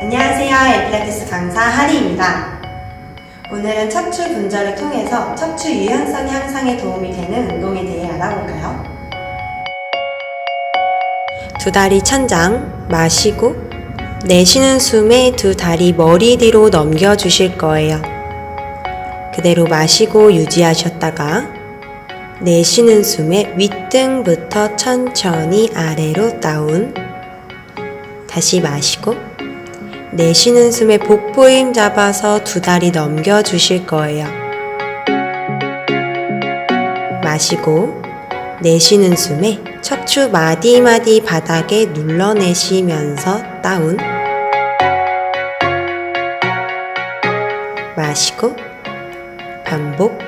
안녕하세요. 에필라테스 강사 하리입니다. 오늘은 척추 분절을 통해서 척추 유연성 향상에 도움이 되는 운동에 대해 알아볼까요? 두 다리 천장 마시고 내쉬는 숨에 두 다리 머리 뒤로 넘겨 주실 거예요. 그대로 마시고 유지하셨다가 내쉬는 숨에 윗등부터 천천히 아래로 다운 다시 마시고 내쉬는 숨에 복부 힘 잡아서 두 다리 넘겨 주실 거예요. 마시고 내쉬는 숨에 척추 마디마디 바닥에 눌러내쉬면서 다운 마시고 반복